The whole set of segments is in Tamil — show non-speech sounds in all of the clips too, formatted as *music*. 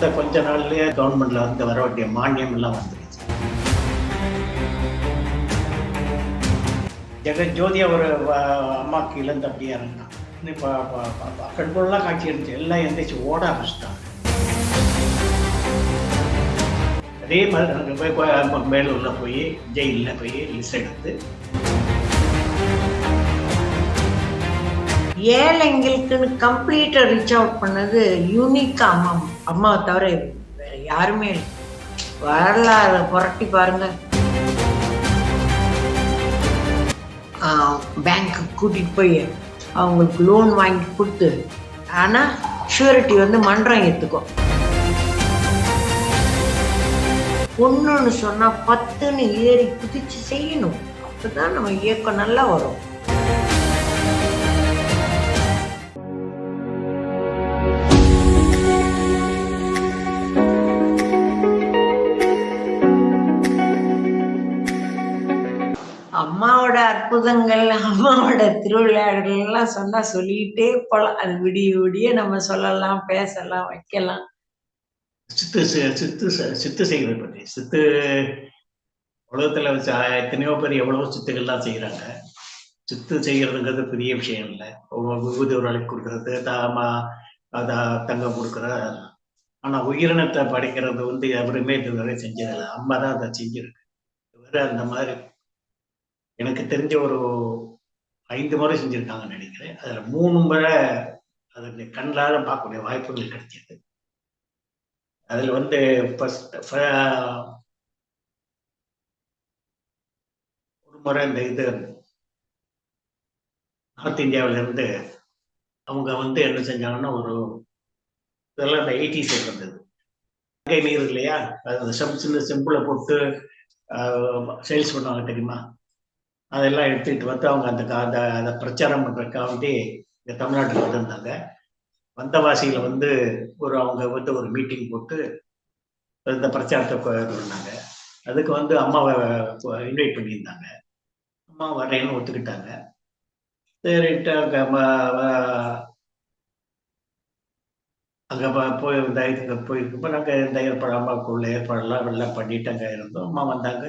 வந்த கொஞ்ச நாள்லயே கவர்மெண்ட்ல வந்து வர வேண்டிய மானியம் எல்லாம் வந்துருச்சு. ஜெகன் ஜோதி அவர் அம்மாவுக்கு இழந்து அப்படியே இறங்கினான் இப்போ கண்கொள்ளலாம் காட்சி இருந்துச்சு எல்லாம் எந்திரிச்சு ஓட ஆரம்பிச்சிட்டாங்க. அதே மாதிரி போய் மேலூரில் மேலூர்ல போய் ஜெயிலில் போய் லிஸ்ட் எடுத்து. ஏழைங்களுக்குன்னு கம்ப்ளீட்டாக ரீச் அவுட் பண்ணது யூனிக்கா அம்மா அம்மாவை தவிர வேற யாருமே இல்லை. வரலாறு புரட்டி பாருங்க. பேங்க்கு கூட்டிட்டு போய் அவங்களுக்கு லோன் வாங்கி கொடுத்து ஆனா ஷூரிட்டி வந்து மன்றம் ஏற்றுக்கும் பொண்ணுன்னு சொன்னா பத்துன்னு ஏறி குதிச்சு செய்யணும். அப்பதான் நம்ம இயக்கம் நல்லா வரும். அற்புதங்கள் அம்மாவோட திருவிளையாடல் எல்லாம் சொன்னா சொல்லிட்டே போலாம். அது விடிய விடிய நம்ம சொல்லலாம் பேசலாம் வைக்கலாம். சித்து சித்து சித்து செய்கிறது பற்றி. சித்து உலகத்துல வச்சு எத்தனையோ பேர் எவ்வளவோ சித்துக்கள்லாம் செய்யறாங்க சித்து செய்யறதுங்கிறது பெரிய விஷயம் இல்லை. விபூதி ஒரு அழைப்பு கொடுக்கறது தாமா அதா தங்கம் கொடுக்கறது ஆனா உயிரினத்தை படைக்கிறது வந்து எவருமே இதுவரை செஞ்சதில்லை. அம்மா தான் அதை செஞ்சிருக்கு. வேற அந்த மாதிரி எனக்கு தெரிஞ்ச ஒரு ஐந்து முறை செஞ்சிருக்காங்கன்னு நினைக்கிறேன். அதுல மூணு முறை அதை கண்ணால பார்க்கக்கூடிய வாய்ப்புகள் கிடைச்சது அதுல வந்து first ஃப- ஒரு முறை இந்த இது நார்த் இந்தியாவில இருந்து அவங்க வந்து என்ன செஞ்சாங்கன்னா ஒரு இதெல்லாம் இந்த எயிட்டிஸ் இருந்தது. கங்கை நீர் இல்லையா? அது அந்த சின்ன போட்டு சேல்ஸ் பண்ணுவாங்க தெரியுமா? அதெல்லாம் எடுத்துக்கிட்டு வந்து அவங்க அந்த அந்த அதை பிரச்சாரம் பண்றதுக்காக வேண்டி இங்க தமிழ்நாட்டுக்கு வந்திருந்தாங்க வந்தவாசியில் வந்து ஒரு அவங்க வந்து ஒரு மீட்டிங் போட்டு இந்த பிரச்சாரத்தை பண்ணாங்க அதுக்கு வந்து அம்மாவை இன்வைட் பண்ணியிருந்தாங்க அம்மா வரேன்னு ஒத்துக்கிட்டாங்க சரின்ட்டு அங்கே அங்கே போய் இந்த இதுக்கு போயிருக்கப்போ நாங்கள் இந்த ஏற்பாடு அம்மாவுக்குள்ள ஏற்பாடெல்லாம் எல்லாம் பண்ணிட்டு அங்கே இருந்தோம் அம்மா வந்தாங்க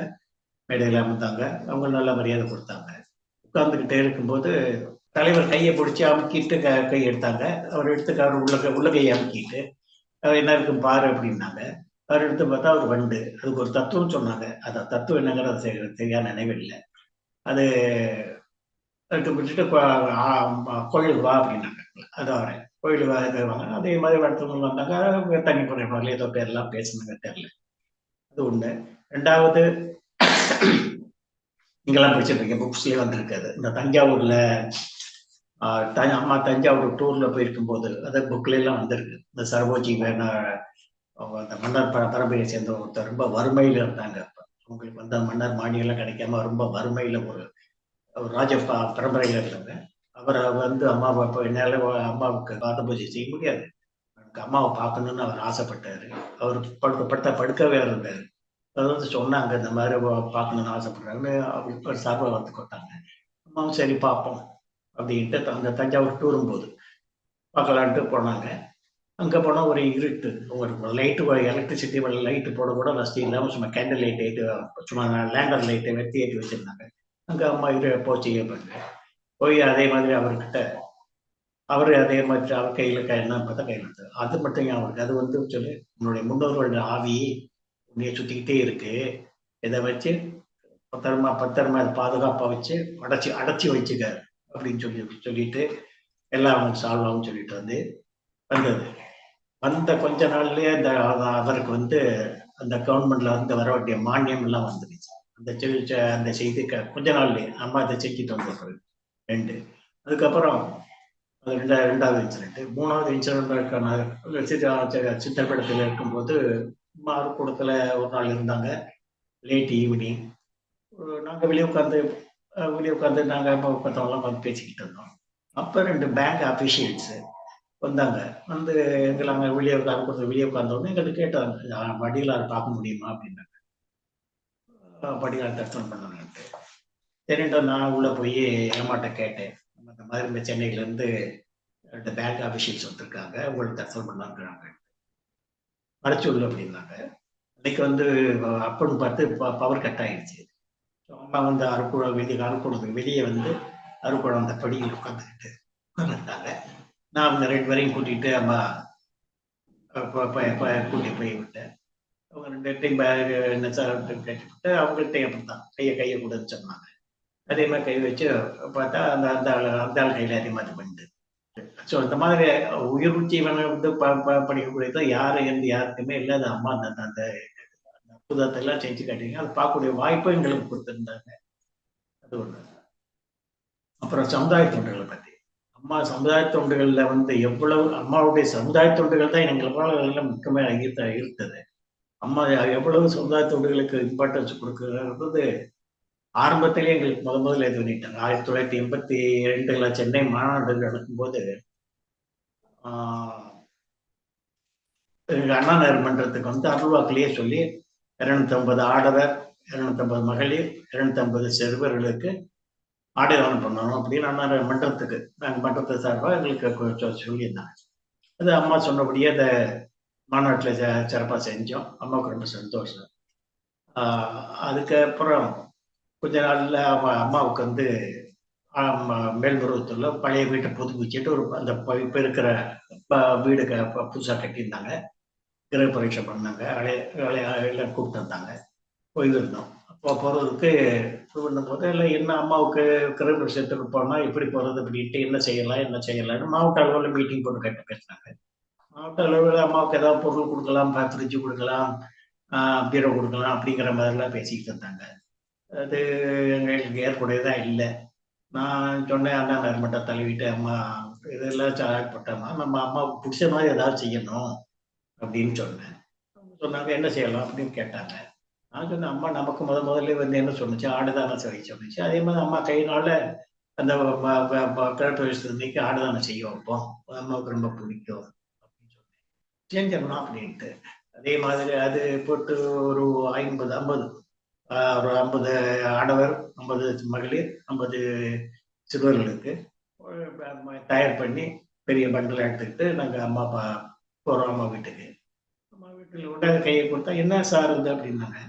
மேடையில் அமர்ந்தாங்க. அவங்க நல்ல மரியாதை கொடுத்தாங்க. உட்கார்ந்துக்கிட்டே இருக்கும்போது தலைவர் கையை பிடிச்சி அமுக்கிட்டு க கை எடுத்தாங்க. அவர் எடுத்து அவர் உள்ள உள்ள கையை அமுக்கிட்டு அவர் என்ன இருக்கும் பாரு அப்படின்னாங்க. அவர் எடுத்து பார்த்தா அவர் வண்டு. அதுக்கு ஒரு தத்துவம் சொன்னாங்க. அந்த தத்துவம் என்னங்கிறது தெரி- தெரியாத நினைவில்லை அது அதுக்கு விட்டுட்டு கோயிலுக்கு வா அப்படின்னாங்க. அது அவரை. கோயிலுக்கு வா தருவாங்க அதே மாதிரி அடுத்தவங்க வந்தாங்க. அவங்க தண்ணி ஏதோ பேர்லாம் பேசுனாங்க. தெரியல. அது ஒன்று ரெண்டாவது நீங்கெல்லாம் படிச்சிருக்கீங்க புக்ஸ்லயே வந்திருக்காது. இந்த தஞ்சாவூர்ல த- அம்மா தஞ்சாவூர் டூர்ல போயிருக்கும் போது அது புக்ல எல்லாம் வந்திருக்கு. இந்த சரபோஜி வேணா அந்த மன்னர் பரம்பரையை சேர்ந்த ஒருத்தர் ரொம்ப வறுமையில இருந்தாங்க அப்ப. அவங்களுக்கு வந்து மன்னர் மானியம் எல்லாம் கிடைக்காம ரொம்ப வறுமையில ஒரு ராஜ பரம்பரையில இருந்தாங்க. அவரை வந்து அம்மாவை இப்போ என்னால அம்மாவுக்கு பாத பூஜை செய்ய முடியாது. எனக்கு அம்மாவை பார்க்கணும்னு அவர் ஆசைப்பட்டாரு. அவர் படுக்க படுத்த படுக்கவே இருந்தாரு. வந்து சொன்னாங்க இந்த மாதிரி பார்க்கணும்னு ஆசைப்படுறாங்கன்னு அவர் சார்பாக வந்து கொட்டாங்க அம்மாவும் சரி பார்ப்போம். அப்படின்ட்டு அந்த தஞ்சாவூர் டூரும் போது பார்க்கலான்ட்டு போனாங்க. அங்கே போனால் ஒரு இருட்டு ஒரு லைட்டு எலக்ட்ரிசிட்டி லைட்டு போட கூட வசதி இல்லாமல் சும்மா கேண்டில் லைட் ஏற்றி சும்மா லேண்டர் லைட்டை வெட்டி ஏற்றி வச்சிருந்தாங்க. அங்கே அம்மா இரு போச்சு பண்ணு போய் அதே மாதிரி அவர்கிட்ட அவர் அதே மாதிரி அவர் கையில் க என்ன பார்த்தா கையில் அது மட்டும் அவருக்கு? அது வந்து சொல்லி உன்னுடைய முன்னோர்களோட ஆவி இங்கே சுத்திக்கிட்டே இருக்கு. இதை வச்சு பத்திரமா பத்திரமா அதை பாதுகாப்பாக வச்சு அடைச்சி அடைச்சி வச்சுக்க அப்படின்னு சொல்லி சொல்லிட்டு எல்லாம் அவனுக்கு சால்வ் ஆகும் சொல்லிட்டு வந்து வந்தது. வந்த கொஞ்ச நாள்லயே அந்த அவருக்கு வந்து அந்த கவர்மெண்ட்ல வந்து வர வேண்டிய மானியம் எல்லாம் வந்துருச்சு. அந்த அந்த செய்தி க- கொஞ்ச நாள்லயே அம்மா அதை செஞ்சுட்டு வந்த ரெண்டு. அதுக்கப்புறம் அது ரெண்டா ரெண்டாவது இன்சிடென்ட் மூணாவது இன்சிடென்ட் சித்திரப்படத்தில் இருக்கும்போது மாறுக்கூடத்தில் ஒரு நாள் இருந்தாங்க. லேட் ஈவினிங் நாங்கள் வெளியே உட்காந்து வெளியே உட்காந்து நாங்கள் பார்த்தவங்களாம் வந்து பேசிக்கிட்டு இருந்தோம். அப்போ ரெண்டு பேங்க் அஃபிஷியல்ஸு வந்தாங்க. வந்து எங்களை அங்கே வெளியே உட்காந்து கொடுத்து வெளியே உட்காந்தோடனே எங்களுக்கு கேட்டாங்க. வடிகளார் பார்க்க முடியுமா? அப்படின்னாங்க. வடிகளார் தரிசனம் பண்ணணுன்ட்டு சரின்ட்டு நான் உள்ளே போய் ஏமாட்ட கேட்டேன். அந்த மாதிரி இந்த சென்னையிலேருந்து ரெண்டு பேங்க் அஃபிஷியல்ஸ் வந்திருக்காங்க. உங்களுக்கு தரிசனம் பண்ணலாங்கிறாங்க வரச்சொல்லு அப்படின்னாங்க. அன்னைக்கு வந்து அப்பன்னு பார்த்து பவர் கட் ஆயிடுச்சு. அம்மா வந்து அறுக்குழம் வெளியே அருக்குளத்துக்கு வெளியே வந்து அறுக்குழம் அந்த படியில் உட்காந்துக்கிட்டு உட்காந்துருந்தாங்க நான் அந்த ரெண்டு பேரையும் கூட்டிட்டு அம்மா கூட்டி போய் விட்டேன். அவங்க ரெண்டு டைம் என்ன சார் கேட்டுவிட்டு அவங்கள்ட்ட அப்படித்தான் கையை கையை கொடுன்னு சொன்னாங்க. அதே மாதிரி கை வச்சு பார்த்தா அந்த அந்த ஆள் அந்த ஆள் கையில் அதே மாதிரி பண்ணிட்டு ஸோ இந்த மாதிரி உயிர் ஜீவனை வந்து ப ப- படிக்கக்கூடியது யாரு எந்த யாருக்குமே இல்லாத அம்மா அந்த அந்த அந்த அற்புதத்தை எல்லாம் செஞ்சு காட்டிங்க அதை பார்க்கக்கூடிய வாய்ப்பும் எங்களுக்கு கொடுத்துருந்தாங்க. அது ஒன்று அப்புறம் சமுதாய தொண்டுகளை பற்றி அம்மா சமுதாய தொண்டுகள்ல வந்து எவ்வளவு அம்மாவுடைய சமுதாய தொண்டுகள் தான் எங்களுக்கு எல்லாம் முக்கியமாக ஈர்த்த ஈர்த்தது. அம்மா எவ்வளவு சமுதாய தொண்டுகளுக்கு இம்பார்ட்டன்ஸ் கொடுக்குறது ஆரம்பத்திலேயே எங்களுக்கு முத முதல்ல இது பண்ணிட்டாங்க. ஆயிரத்தி தொள்ளாயிரத்தி எண்பத்தி ரெண்டுல சென்னை மாநாடு நடக்கும்போது எங்கள் அண்ணா மன்றத்துக்கு வந்து அருள்வாக்கிலேயே சொல்லி இரநூத்தம்பது ஆடவர் இரநூத்தம்பது மகளிர் இரநூத்தம்பது சிறுவர்களுக்கு ஆடைதானம் பண்ணணும் அப்படின்னு அண்ணா மன்றத்துக்கு நாங்கள் மன்றத்தை சார்பாக எங்களுக்கு கொஞ்சம் சொல்லியிருந்தாங்க. அது அம்மா சொன்னபடியே அந்த மாநாட்டில் சிறப்பாக செஞ்சோம். அம்மாவுக்கு ரொம்ப சந்தோஷம். அதுக்கப்புறம் கொஞ்ச நாளில் அவ அம்மாவுக்கு வந்து ஆமா, பழைய வீட்டை புதுப்பிச்சுட்டு ஒரு அந்த ப- இருக்கிற ப- வீடு க- புதுசாக கட்டியிருந்தாங்க. கிரக பரீட்சை பண்ணாங்க. அழைய எல்லாம் கூப்பிட்டு வந்தாங்க. போயிருந்தோம். அப்போ போறதுக்கு பண்ணும்போது இல்லை என்ன அம்மாவுக்கு கிரக பரீட்சத்துக்கு போனா எப்படி போகிறது அப்படின்ட்டு என்ன செய்யலாம்? என்ன செய்யலாம்னு மாவட்ட அளவில் மீட்டிங் போட்டு கட்ட பேசினாங்க. மாவட்ட அளவில் அம்மாவுக்கு ஏதாவது பொருள் கொடுக்கலாம் ஃப்ரிட்ஜு கொடுக்கலாம் பீரோ கொடுக்கலாம் அப்படிங்கிற மாதிரிலாம் பேசிக்கிட்டு இருந்தாங்க. அது எங்களுக்கு ஏற்புடையதா இல்லை. நான் சொன்னேன் அண்ணா நர்மட்டை தழுவிட்டு அம்மா. இதெல்லாம் சாப்பிட்டோம்மா நம்ம அம்மாவுக்கு பிடிச்ச மாதிரி ஏதாவது செய்யணும் அப்படின்னு சொன்னேன். சொன்னாங்க என்ன செய்யலாம்? அப்படின்னு கேட்டாங்க. நான் சொன்னேன் அம்மா நமக்கு முத முதல்ல வந்து என்ன சொன்னுச்சு? ஆடுதானம் செய்ய சொன்னுச்சு? அதே மாதிரி அம்மா கையினால அந்த கிரகப்பிரவேசத்துக்கு ஆடுதானம் செய்ய வைப்போம் அம்மாவுக்கு ரொம்ப பிடிக்கும் அப்படின்னு சொன்னேன். செஞ்சிடலாம் அப்படின்ட்டு. அதே மாதிரி அது போட்டு ஒரு ஐம்பது ஐம்பது. ஒரு ஐம்பது ஆடவர் ஐம்பது மகளிர் ஐம்பது சிறுவர்களுக்கு தயார் பண்ணி பெரிய பண்டில் எடுத்துக்கிட்டு நாங்கள் அம்மா அப்பா போகிறோம் அம்மா வீட்டுக்கு. அம்மா வீட்டில் உடனே கையை கொடுத்தா என்ன சார் இது அப்படின்னாங்க.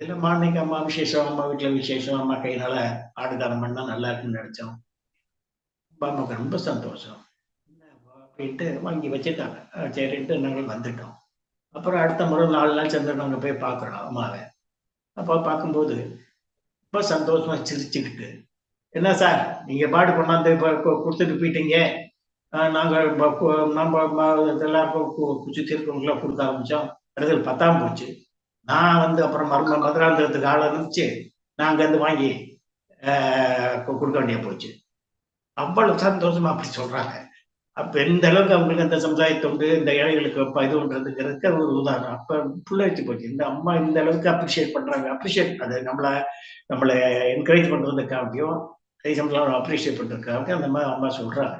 இல்லைம்மா இன்னைக்கு அம்மா விசேஷம் அம்மா வீட்டில் விசேஷம் அம்மா கையினால ஆடுதானம் பண்ணால் நல்லா இருக்குன்னு நினச்சோம். அப்பா அம்மாவுக்கு ரொம்ப சந்தோஷம். என்ன அப்படின்ட்டு வாங்கி வச்சுட்டாங்க. சரின்ட்டு நாங்கள் வந்துட்டோம். அப்புறம் அடுத்த முறை நாலு நாள் சேர்ந்து நாங்கள் போய் பார்க்குறோம் அம்மாவை. அப்போ பார்க்கும்போது ரொம்ப சந்தோஷமா சிரிச்சுக்கிட்டு என்ன சார் நீங்க பாடு கொண்டாந்து இப்போ கொடுத்துட்டு போயிட்டீங்க. நாங்கள் நம்ம இதெல்லாம் எல்லாருக்கும் கு- இருக்கவங்களாம் கொடுக்க ஆரம்பித்தோம் இடத்துல பத்தாம் போச்சு. நான் வந்து அப்புறம் மர்ம மதுராந்தகத்துக்கு ஆள் அனுப்பிச்சு நாங்கள் வந்து வாங்கி கொடுக்க வேண்டிய போச்சு. அவ்வளவு சந்தோஷமா அப்படி சொல்றாங்க. அப்ப எந்த அளவுக்கு அவங்களுக்கு அந்த சமுதாயத்தொண்டு இந்த ஏழைகளுக்கு அப்ப இது பண்றதுங்கிறதுக்கு அது ஒரு உதாரணம். அப்ப புள்ள வச்சு போச்சு. இந்த அம்மா இந்த அளவுக்கு அப்ரிஷியேட் பண்றாங்க. அப்ரிஷியேட் அது நம்மள நம்மளை என்கரேஜ் பண்றதுக்காகவும் அதே சமயத்தில் அப்ரிஷியேட் பண்றதுக்காக அந்த மாதிரி அம்மா சொல்றாங்க.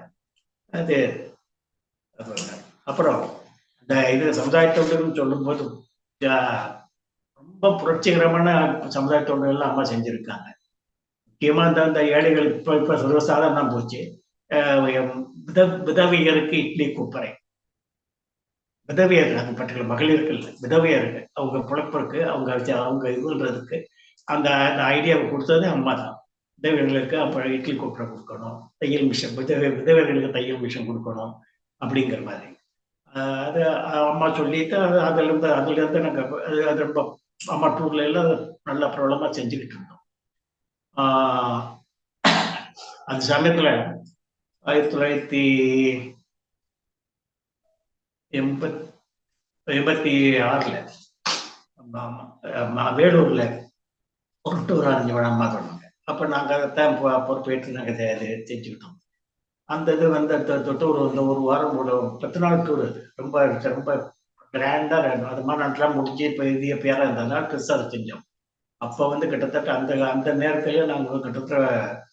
அது அப்புறம் இந்த இது சமுதாயத்தொண்டுன்னு சொல்லும்போது ரொம்ப புரட்சிகரமான சமுதாயத்தோடு எல்லாம் அம்மா செஞ்சிருக்காங்க. முக்கியமா இந்த இந்த ஏழைகள் இப்ப இப்ப சர்வசாதாரணமா போச்சு. விதவையருக்கு இட்லி குப்பரை விதவையர் அது பற்றிய மகளிர்கள் இல்லை விதவையர்கள் அவங்க பிழைப்பிற்கு அவங்க வச்சு- அவங்க இதுன்றதுக்கு அந்த அந்த ஐடியாவை கொடுத்தது அம்மா தான். விதவைகளுக்கு அப்புறம் இட்லி குப்பரை கொடுக்கணும் தையல் மிஷின் விதவை விதவைகளுக்கு தையல் மிஷின் கொடுக்கணும் அப்படிங்கிற மாதிரி. அது அம்மா சொல்லிட்டு அது அதுலேருந்து அதுலேருந்து அதுல இருந்து அது அது ரொம்ப அம்மா டூர்ல எல்லாம் நல்ல பிரபலமா செஞ்சுக்கிட்டு இருந்தோம். ஆஹ் அந்த சமயத்துல ஆயிரத்தி தொள்ளாயிரத்தி எண்பத் எண்பத்தி ஆறுல வேலூர்ல ஒரு டூர் அரேஞ்ச் அம்மா சொன்னாங்க அப்ப நாங்க அதைத்தான் பொ- பொறுப்பேற்று நாங்க செஞ்சுக்கிட்டோம். அந்த இது வந்து தொட்டூர் டூர் வந்து ஒரு வாரம் ஒரு பத்து நாள் டூர் அது. ரொம்ப ரொம்ப கிராண்டா அது மாதிரி நாட்டெல்லாம் முடிஞ்சு இப்போ இது பேரா இருந்ததுனால பெருசாக அதை செஞ்சோம். அப்போ வந்து கிட்டத்தட்ட அந்த அந்த நேரத்துல நாங்க கிட்டத்தட்ட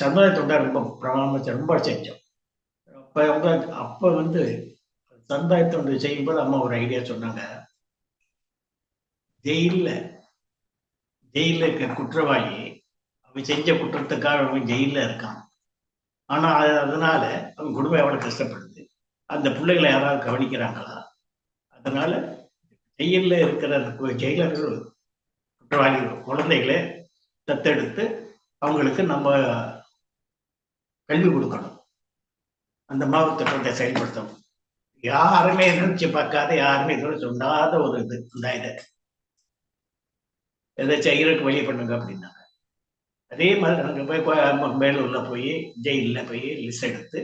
ஆஹ், ரொம்ப பிரமாணம் ரொம்ப செஞ்சோம். அப்ப வந்து அப்ப வந்து சமுதாய செய்யும்போது அம்மா ஒரு ஐடியா சொன்னாங்க. ஜெயில்ல ஜெயில இருக்க குற்றவாளி அவன் செஞ்ச குற்றத்துக்காக அவன் ஜெயிலில் இருக்கான். ஆனா அது- அதனால அவன் குடும்பம் எவ்வளோ கஷ்டப்படுது? அந்த பிள்ளைகளை யாராவது கவனிக்கிறாங்களா? அதனால ஜெயிலில் இருக்கிற ஜெயிலர்கள் குற்றவாளிகள் குழந்தைகளை தத்தெடுத்து அவங்களுக்கு நம்ம கல்வி கொடுக்கணும். அந்த மாதிரி திட்டத்தை செயல்படுத்தணும். யாருமே நினைச்சு பார்க்காத யாருமே இதோட சொல்லாத ஒரு இது இந்த இதை. எதை செய்யறதுக்கு வழி பண்ணுங்க அப்படின்னாங்க அதே மாதிரி அங்கே போய் மேலூர்ல போய் ஜெயிலில் போய் லிஸ்ட் எடுத்து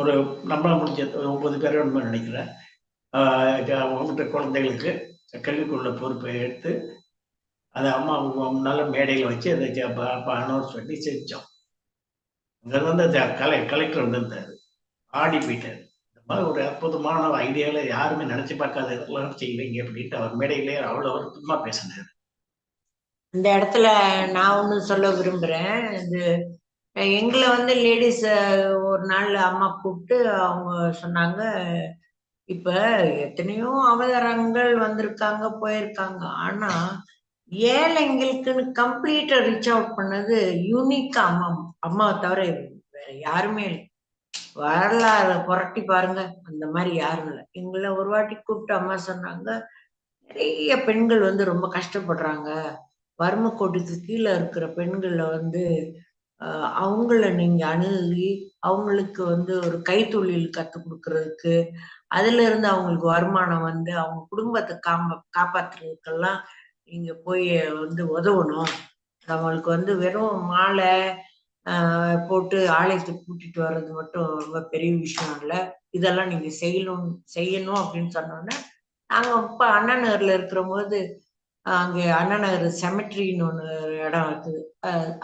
ஒரு நம்மளால் முடிஞ்ச ஒன்பது பேர் நினைக்கிறேன். அவங்ககிட்ட குழந்தைகளுக்கு கல்விக்குள்ள பொறுப்பை எடுத்து அதை அம்மா நல்ல மேடையில் வச்சு அதை அனௌன்ஸ் பண்ணி செஞ்சோம். அங்கே வந்து கலை கலெக்டர் வந்திருந்தார் ஆடி போயிட்டார். இந்த மாதிரி ஒரு அற்புதமான ஐடியாவில் யாருமே நினைச்சு பார்க்காத இதெல்லாம் செய்வீங்க அப்படின்ட்டு அவர் மேடையிலே அவ்வளோ வருத்தமா பேசினார். இந்த இடத்துல நான் ஒன்று சொல்ல விரும்புகிறேன் இது எங்களை வந்து லேடிஸ் ஒரு நாள் அம்மா கூப்பிட்டு அவங்க சொன்னாங்க இப்ப எத்தனையோ அவதாரங்கள் வந்திருக்காங்க போயிருக்காங்க. ஆனா ஏழைங்களுக்குன்னு கம்ப்ளீட்டா ரீச் அவுட் பண்ணது யூனிக்கா அம்மா அம்மாவை தவிர வேற யாருமே இல்லை. வரலாறு புரட்டி பாருங்க. அந்த மாதிரி யாரும் இல்லை. எங்களை ஒரு வாட்டி கூப்பிட்டு அம்மா சொன்னாங்க நிறைய பெண்கள் வந்து ரொம்ப கஷ்டப்படுறாங்க. வறுமை கோட்டுக்கு கீழே இருக்கிற பெண்களை வந்து அவங்கள நீங்க அணுகி அவங்களுக்கு வந்து ஒரு கைத்தொழில் கத்து கொடுக்கறதுக்கு அதுல இருந்து அவங்களுக்கு வருமானம் வந்து அவங்க குடும்பத்தை காம காப்பாத்துறதுக்கெல்லாம் நீங்க போய் வந்து உதவணும். அவங்களுக்கு வந்து வெறும் மாலை போட்டு ஆலயத்துக்கு கூட்டிட்டு வர்றது மட்டும் ரொம்ப பெரிய விஷயம் இல்லை. இதெல்லாம் நீங்க செய்யணும் செய்யணும் அப்படின்னு சொன்னோன்னே நாங்க இப்ப அண்ணா நகர்ல இருக்கிற போது அங்க அண்ணா நகர் செமெட்ரின்னு ஒன்று இடம் இருக்குது.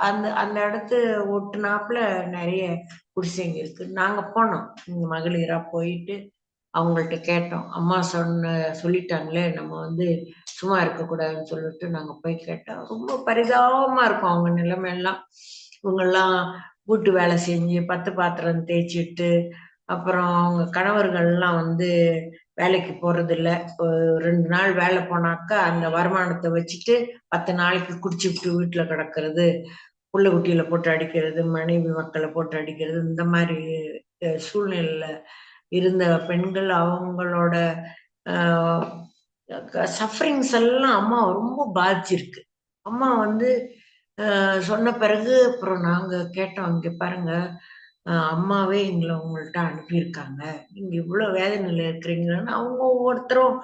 அந்த அந்த இடத்து ஒட்டுனாப்புல நிறைய குடிசைங்க இருக்கு. நாங்க போனோம். இங்க மகளிரா போயிட்டு அவங்கள்ட்ட கேட்டோம். அம்மா சொன்ன சொல்லிட்டாங்களே நம்ம வந்து சும்மா இருக்கக்கூடாதுன்னு சொல்லிட்டு நாங்க போய் கேட்டோம். ரொம்ப பரிதாபமா இருக்கும் அவங்க நிலைமையெல்லாம். இவங்கெல்லாம் வீட்டு வேலை செஞ்சு பத்து பாத்திரம் தேய்ச்சிட்டு அப்புறம் அவங்க கணவர்கள்லாம் வந்து வேலைக்கு போறது ரெண்டு நாள் வேலை போனாக்கா அந்த வருமானத்தை வச்சுட்டு பத்து நாளைக்கு குடிச்சுட்டு வீட்டுல கிடக்கிறது புள்ள குட்டியில போட்டு அடிக்கிறது மனைவி மக்களை போட்டு அடிக்கிறது இந்த மாதிரி அஹ், சூழ்நிலையில இருந்த பெண்கள் அவங்களோட சஃபரிங்ஸ் எல்லாம் அம்மா ரொம்ப பாதிச்சிருக்கு. அம்மா வந்து சொன்ன பிறகு அப்புறம் நாங்க கேட்டோம் இங்க பாருங்க அம்மாவே எங்களை உங்கள்கிட்ட அனுப்பியிருக்காங்க. நீங்க இவ்வளவு வேதனையில இருக்கிறீங்கன்னு அவங்க ஒவ்வொருத்தரும்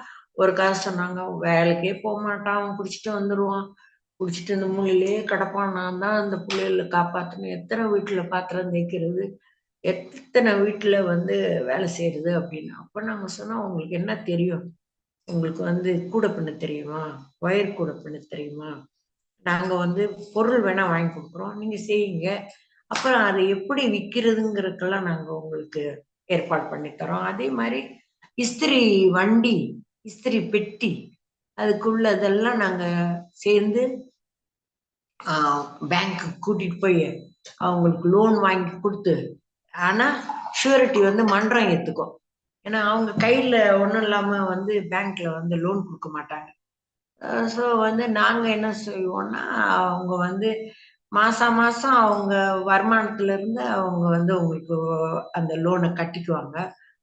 ஒரு கதை சொன்னாங்க. வேலைக்கே போக மாட்டான் அவன் குடிச்சிட்டு வந்துருவான். குடிச்சிட்டு இந்த மூலையிலேயே கிடப்பான். நான் தான் அந்த பிள்ளைகளை காப்பாற்றணும் எத்தனை வீட்டுல பாத்திரம் தேய்க்கிறது? எத்தனை வீட்டுல வந்து வேலை செய்யறது அப்படின்னு. அப்ப நாங்க சொன்னோம் உங்களுக்கு என்ன தெரியும்? உங்களுக்கு வந்து கூட பின்ன தெரியுமா? ஒயர் கூட பின்ன தெரியுமா? நாங்கள் வந்து பொருள் வேணால் வாங்கி கொடுக்குறோம். நீங்கள் செய்யுங்க. அப்புறம் அதை எப்படி விற்கிறதுங்கிறதுக்கெல்லாம் நாங்கள் உங்களுக்கு ஏற்பாடு பண்ணித்தரோம் அதே மாதிரி இஸ்திரி வண்டி இஸ்திரி பெட்டி அதுக்குள்ளதெல்லாம் நாங்கள் சேர்ந்து பேங்க்கு கூட்டிட்டு போய் அவங்களுக்கு லோன் வாங்கி கொடுத்து ஆனால் ஷூரிட்டி வந்து மன்றம் ஏற்றுக்கும் ஏன்னா அவங்க கையில் ஒன்றும் இல்லாமல் வந்து பேங்க்ல வந்து லோன் கொடுக்க மாட்டாங்க. ஸோ வந்து நாங்கள் என்ன செய்வோம்னா அவங்க வந்து மாதம் மாசம் அவங்க வருமானத்துல இருந்து அவங்க வந்து உங்களுக்கு அந்த லோனை கட்டிக்குவாங்க.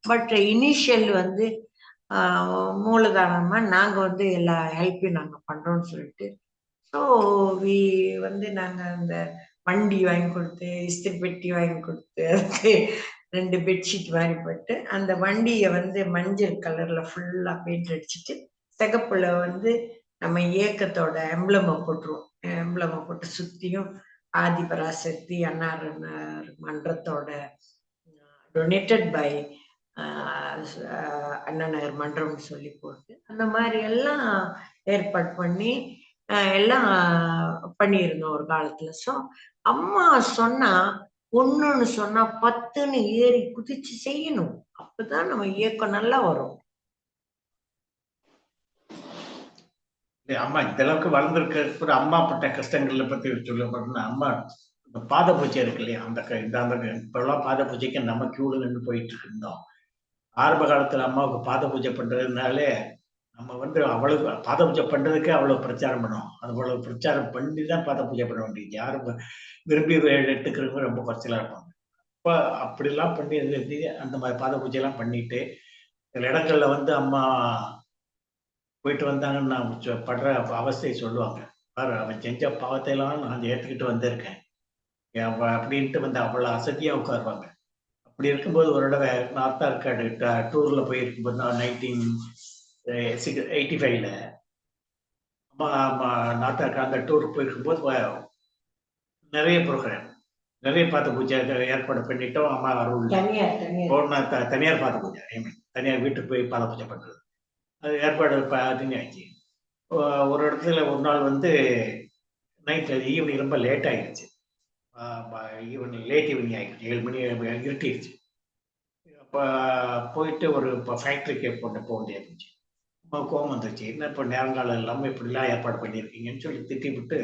பட் இனிஷியல் வந்து ஆஹ் நாங்கள் நாங்க வந்து எல்லா ஹெல்ப்பையும் நாங்க பண்றோம்னு சொல்லிட்டு ஸோ வி வந்து நாங்க அந்த வண்டி வாங்கி கொடுத்து இஸ்திரி பெட்டி வாங்கி கொடுத்து அதுக்கு *laughs* ரெண்டு பெட்ஷீட் மாதிரி போட்டு அந்த வண்டியை வந்து மஞ்சள் கலர்ல ஃபுல்லா பெயிண்ட் அடிச்சுட்டு சிகப்புல வந்து நம்ம இயக்கத்தோட எம்பளமை போட்டுருவோம். எம்பளமை போட்டு சுத்தியும் ஆதிபராசக்தி அன்னார் மன்றத்தோட டொனேட்டட் பை அண்ணநகர் மன்றம்னு சொல்லி போட்டு அந்த மாதிரி எல்லாம் ஏற்பாடு பண்ணி எல்லாம் பண்ணியிருந்தோம் ஒரு காலத்துல. ஸோ அம்மா சொன்னா ஒன்றுன்னு சொன்னா பத்துன்னு ஏறி குதிச்சு செய்யணும். அப்பதான் நம்ம இயக்கம் நல்லா வரும் இல்ல, அம்மா இந்த அளவுக்கு வளர்ந்துருக்க ஒரு அம்மா பட்ட கஷ்டங்களை பத்தி சொல்ல அம்மா இந்த பாத பூஜை இருக்கு இல்லையா? அந்த க- இந்த அந்த இப்பெல்லாம் பாத பூஜைக்கு நம்ம கியூல நின்று போயிட்டு இருந்தோம். ஆரம்ப காலத்துல அம்மாவுக்கு பாத பூஜை பண்றதுனாலே நம்ம வந்து அவ்வளவு பாத பூஜை பண்றதுக்கே அவ்வளவு பிரச்சாரம் பண்ணோம் அவ்வளவு பிரச்சாரம் பண்ணி தான் பாத பூஜை பண்ண வேண்டியது. யாரும் விரும்பி எடுத்துக்கிறவங்க ரொம்ப குறைச்சலா இருப்பாங்க. அப்ப அப்படிலாம் பண்ணி அந்த மாதிரி பாத பூஜைலாம் பண்ணிட்டு சில இடங்கள்ல வந்து அம்மா போயிட்டு வந்தாங்கன்னு நான் படுற அவஸ்தையை சொல்லுவாங்க. பாரு அவன் செஞ்ச பாவத்தை எல்லாம் நான் ஏத்துக்கிட்டு வந்திருக்கேன். அப்படின்ட்டு வந்து அவ்வளவு அசதியா உட்காருவாங்க. அப்படி இருக்கும்போது ஒரு தடவை நார்த் ஆர்காடு டூர்ல போயிருக்கும்போது நான் நைன்டீன் எயிட்டி ஃபைவ்ல அம்மா அம்மா நார்த் ஆர்காடு அந்த டூர் போயிருக்கும்போது நிறைய ப்ரோக்ராம் நிறைய பார்த்து பூஜை ஏற்பாடு பண்ணிட்டோம். அம்மா அருள். தனியார் தனியார். போன த- தனியார் பாத பூஜை தனியார் வீட்டுக்கு போய் பாத பூஜை பண்றது. அது ஏற்பாடு பார்த்தீங்க ஆச்சு ஒரு இடத்துல ஒரு நாள் வந்து நைட்டில் ஈவினிங் ரொம்ப லேட் ஆகிடுச்சு ஈவினிங் லேட் ஈவினிங் ஆகிடுச்சு ஏழு மணி இருட்டிடுச்சு. அப்போ போயிட்டு ஒரு இப்போ ஃபேக்ட்ரிக்கு போட்டு போக வேண்டியது இருந்துச்சு. ரொம்ப கோவம் வந்துச்சு என்ன இப்போ நேரங்காலம் இல்லாமல் இப்படிலாம் ஏற்பாடு பண்ணியிருக்கீங்கன்னு சொல்லி திட்டி விட்டு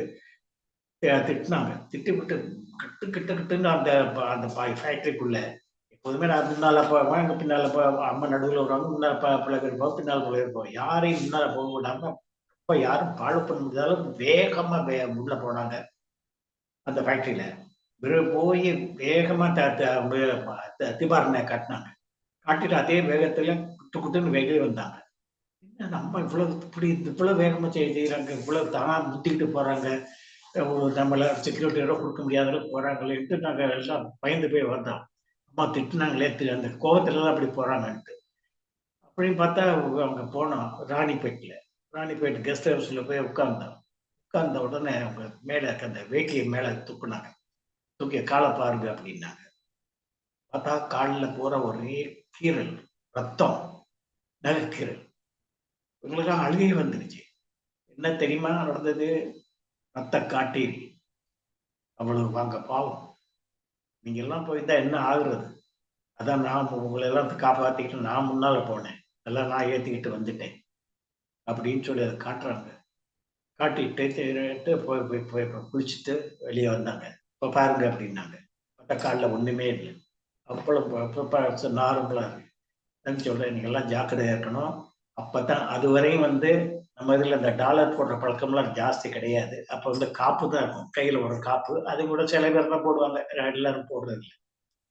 திட்டினாங்க. திட்டி விட்டு கிட்டு கிட்டு கிட்டுன்னு அந்த ப- அந்த ஃபேக்ட்ரிக்குள்ளே எப்போதுமே நான் முன்னால் போவேன் எங்க பின்னால் போ அம்மா நடுவில் வருவாங்க முன்னால் ப- பிள்ளைங்க இருப்போம் பின்னால் பிள்ளை இருப்போம் யாரையும் முன்னால் போக விடாம இப்போ யாரும் பாடு பண்ண முடியாத அளவுக்கு வேகமாக வே உள்ளே போனாங்க. அந்த ஃபேக்டரியில போய் வேகமாக த த- த- திபாரனை காட்டினாங்க. காட்டிட்டு அதே வேகத்தில் குட்டு குட்டுன்னு வெளியே வந்தாங்க. என்ன நம்ம இவ்வளோ இப்படி இவ்வளோ வேகமாக செய்ய செய்கிறாங்க இவ்வளோ தானாக முத்திக்கிட்டு போகிறாங்க நம்மளை செக்யூரிட்டியோட கொடுக்க முடியாத அளவுக்கு போறாங்களேன்ட்டு நாங்கள் எல்லாம் பயந்து போய் வந்தோம். அம்மா திட்டினாங்களே தி- அந்த கோபத்துலலாம் அப்படி போகிறாங்கன்ட்டு அப்படின்னு பார்த்தா அவங்க அவங்க போனோம் ராணிப்பேட்டில் ராணிப்பேட் கெஸ்ட் ஹவுஸில் போய் உட்கார்ந்தோம் உட்கார்ந்த உடனே அவங்க மேலே இருக்க அந்த வேட்டியை மேலே தூக்குனாங்க. தூக்கி காலை பாருங்க அப்படின்னாங்க. பார்த்தா காலில் போகிற ஒரே கீரல் ரத்தம் நகைக்கீரல் இவங்களுக்கெல்லாம் அழுகை வந்துருச்சு. என்ன தெரியுமா நடந்தது? ரத்த காட்டீரி. அவ்வளவு வாங்க பாவம். நீங்க எல்லாம் போயிருந்தா என்ன ஆகுறது? அதான் நான் உங்களை எல்லாம் காப்பாத்திக்கிட்டு நான் முன்னால போனேன். எல்லாம் நான் ஏத்திக்கிட்டு வந்துட்டேன். அப்படின்னு சொல்லி அதை காட்டுறாங்க. காட்டிட்டு போய் போய் போய் குளிச்சுட்டு வெளியே வந்தாங்க. இப்போ பாருங்க அப்படின்னாங்க. பட்ட காலில் ஒன்றுமே இல்லை. அவ்வளோ நார்மலாக இருக்கு. நான் சொல்றேன் நீங்க எல்லாம் ஜாக்கிரதையா இருக்கணும். அப்பதான் அது வரையும் வந்து நம்ம இதுல இந்த டாலர் போடுற பழக்கம்லாம் ஜாஸ்தி கிடையாது. அப்ப வந்து காப்பு தான் இருக்கும். கையில ஒரு காப்பு. அது கூட சில பேர் தான் போடுவாங்க. எல்லாரும் போடுறது இல்லை.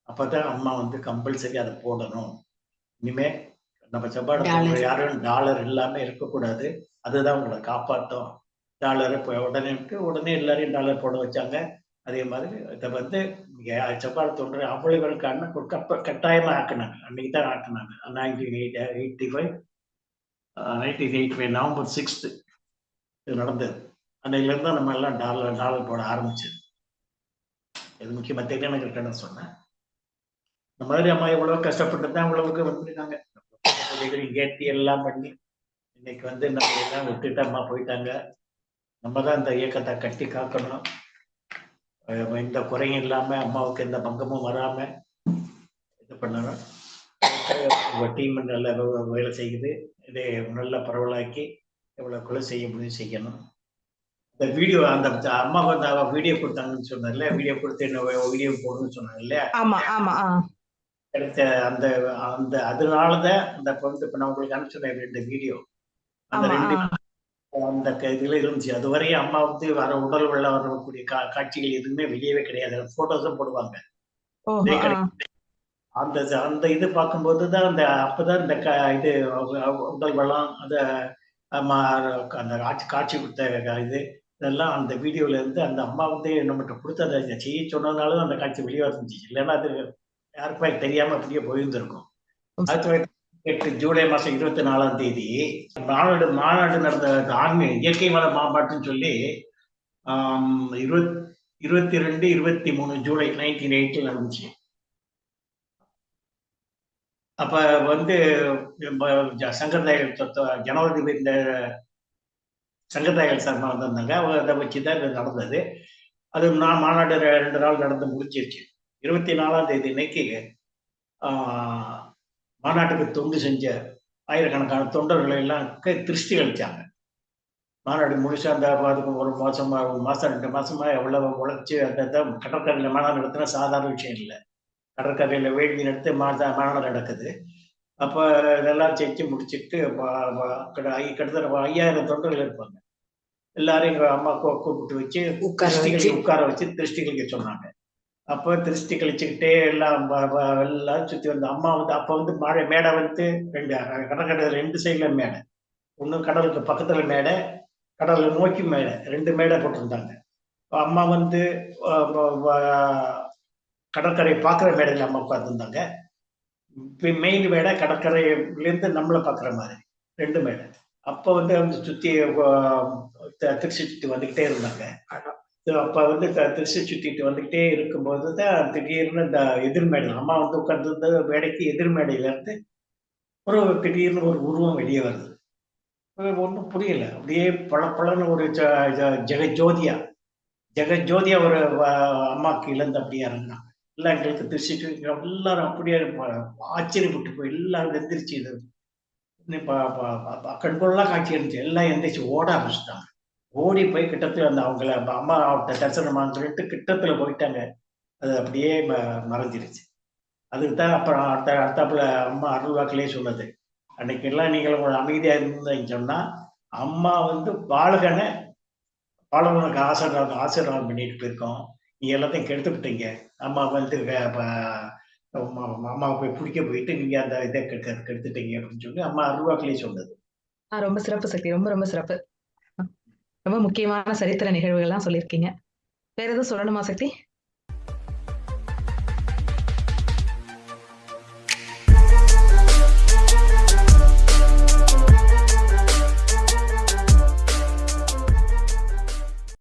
அப்பதான் அம்மா வந்து கம்பல்சரி அதை போடணும். இனிமே நம்ம செவ்வாடு. யாரும் டாலர் இல்லாம இருக்கக்கூடாது. அதுதான் உங்களை காப்பாற்றும். டாலர் இப்போ உடனே உடனே எல்லாரையும் டாலர் போட வச்சாங்க. அதே மாதிரி இதை வந்து செவ்வாடு தோன்ற அவ்வளவு பேருக்கு அண்ணன் ஒரு கப்ப கட்டாயமா ஆக்குனாங்க. அன்னைக்கு தான் ஆக்குனாங்க. Nineteen eight eighty five nineteen eight November sixth இது நடந்தது. அன்னையிலேருந்து தான் நம்ம எல்லாம் டாலர் டாலர் போட ஆரம்பிச்சது. இது முக்கியமா தெரியாம இருக்கணும்னு சொன்னேன். இந்த மாதிரி அம்மா இவ்வளோ கஷ்டப்பட்டு தான் இவ்வளவுக்கு வந்துருக்காங்க. கேட்டி எல்லாம் பண்ணி இன்னைக்கு வந்து நம்ம எல்லாம் விட்டுட்டு அம்மா போயிட்டாங்க. நம்ம தான் இந்த இயக்கத்தை கட்டி காக்கணும். இந்த எந்த குறையும் இல்லாமல் அம்மாவுக்கு எந்த பங்கமும் வராம இது பண்ணணும். உங்க டீம் நல்ல வேலை செய்யுது. இதை நல்ல பரவலாக்கி எவ்வளவுக்குள்ள செய்ய முடியும் செய்யணும். இந்த வீடியோ அந்த அம்மா வந்து வீடியோ கொடுத்தாங்கன்னு சொன்னார்ல. வீடியோ கொடுத்து என்ன வீடியோ போடணும்னு ஆமா ஆ. கிடைச்ச அந்த அந்த அதனாலதான் இந்த இப்ப வந்து இப்ப நான் உங்களுக்கு அனுப்பிச்சுனேன் ரெண்டு வீடியோ அந்த ரெண்டு அந்த இதுல இருந்துச்சு. அது வரையும் அம்மா வந்து வர உடல் வெள்ள வரக்கூடிய கா காட்சிகள் எதுவுமே வெளியவே கிடையாது. போட்டோஸும் போடுவாங்க. அந்த அந்த இது பார்க்கும்போது தான் அந்த அப்பதான் இந்த க இது உடல் வளம் அந்த அந்த காட்சி காட்சி கொடுத்த இது இதெல்லாம் அந்த வீடியோல இருந்து அந்த அம்மா வந்து நம்மகிட்ட கொடுத்து அதை செய்ய சொன்னதுனால தான் அந்த காட்சி வெளியே வந்துச்சு. இல்லைன்னா அது யாருக்குமே தெரியாம அப்படியே போயிருந்திருக்கும். ஆயிரத்தி தொள்ளாயிரத்தி எட்டு ஜூலை மாசம் இருபத்தி நாலாம் தேதி மாநாடு மாநாடு நடந்த ஆன்மீக இயற்கை வள மாநாட்டுன்னு சொல்லி இருபத் இருபத்தி ரெண்டு இருபத்தி மூணு ஜூலை நைன்டீன் எயிட்டில் நடந்துச்சு. அப்ப வந்து சங்கர்தாயல் ஜ- ஜனாதிபதி இந்த சங்கர்தாயல் சர்மா வந்திருந்தாங்க. அவங்க அதை வச்சு தான் இது நடந்தது. அது நான் மாநாடு ரெ- ரெண்டு நாள் நடந்து முடிச்சிருச்சு இருபத்தி நாலாம் தேதி இன்னைக்கு மாநாட்டுக்கு தொண்டு செஞ்ச ஆயிரக்கணக்கான தொண்டர்களை எல்லாம் க- திருஷ்டி அளிச்சாங்க. மாநாடு முழுசா அந்த அதுக்கு ஒரு மாசமா ஒரு மாசம் ரெண்டு மாசமா எவ்வளவு உழைச்சி அந்த இதை மாநாடு நடத்தினா சாதாரண விஷயம் இல்லை. கடற்கரையில வேள்வி நடத்தி மாதா மாநாடு நடக்குது. அப்ப இதெல்லாம் செஞ்சு முடிச்சிட்டு கிட்டத்தட்ட ஐயாயிரம் தொண்டர்கள் இருப்பாங்க. எல்லாரும் எங்க அம்மா கூப்பிட்டு வச்சு உட்கார திருஷ்டிகள் வச்சு. உட்கார வச்சு திருஷ்டிகளுக்கு சொன்னாங்க. அப்போ திருஷ்டி கழிச்சுக்கிட்டே எல்லாம் எல்லாம் சுத்தி வந்து அம்மா வந்து அப்ப வந்து மழை மேடை வந்து ரெண்டு கடற்கரை ரெண்டு சைடுல மேடை. ஒண்ணு கடலுக்கு பக்கத்துல மேடை கடலை நோக்கி மேடை ரெண்டு மேடை போட்டிருந்தாங்க. அம்மா வந்து கடற்கரை பார்க்குற மேடையில் அம்மா உட்காந்துருந்தாங்க மெயின் மேடை கடற்கரையிலேருந்து நம்மளை பார்க்குற மாதிரி ரெண்டு மேடை. அப்போ வந்து அவங்க சுற்றி திருச்சி சுற்றி வந்துக்கிட்டே இருந்தாங்க. அப்ப வந்து த- திருச்சி சுத்திட்டு வந்துகிட்டே இருக்கும்போது தான் திடீர்னு இந்த எதிர் அம்மா வந்து உட்கார்ந்து மேடைக்கு எதிர் மேடையில இருந்து ஒரு திடீர்னு ஒரு உருவம் வெளியே வருது. ஒன்றும் புரியல. அப்படியே பளபளன்னு ஒரு ஜ- ஜ- ஜெகஜோதியா ஜெகஜோதியா ஒரு அம்மாக்கு இழந்து அப்படியே இறங்கினாங்க எல்லாம் எங்களுக்கு திருச்சிட்டு எல்லாரும் அப்படியே ஆச்சரியப்பட்டு போய் எல்லாரும் எந்திரிச்சு இது. இன்னும் கண்கொள்ளா காட்சி இருந்துச்சு எல்லாம் எந்திரிச்சு ஓட ஆரம்பிச்சுட்டாங்க. ஓடி போய் கிட்டத்துல அந்த அவங்கள அம்மா அம்மா தரிசனமான்னு சொல்லிட்டு கிட்டத்துல போயிட்டாங்க. அது அப்படியே ம- மறைஞ்சிருச்சு. அதுக்கு தான் அப்புறம் அடுத்த அடுத்தாப்புல அம்மா அருள்வாக்கிலே சொன்னது. அன்னைக்கு எல்லாம் நீங்கள் உங்களை அமைதியாக இருந்தீங்கன்னு சொன்னா அம்மா வந்து பாலகனை பாலகனுக்கு ஆசீர்வாதம் ஆசீர்வாதம் பண்ணிட்டு போயிருக்கோம். நீங்க எல்லாத்தையும் கெடுத்து விட்டீங்க அம்மா வந்து அம்மாவை போய் பிடிக்க போயிட்டு நீங்க அந்த இதை கெடுக்க கெடுத்துட்டீங்க அப்படின்னு சொல்லி அம்மா அருள்வாக்கிலே சொன்னது. ரொம்ப சிறப்பு சக்தி ரொம்ப ரொம்ப சிறப்பு. ரொம்ப முக்கியமான சரித்திர நிகழ்வுகள்லாம் சொல்லியிருக்கீங்க. வேற எதுவும் சொல்லணுமா சக்தி?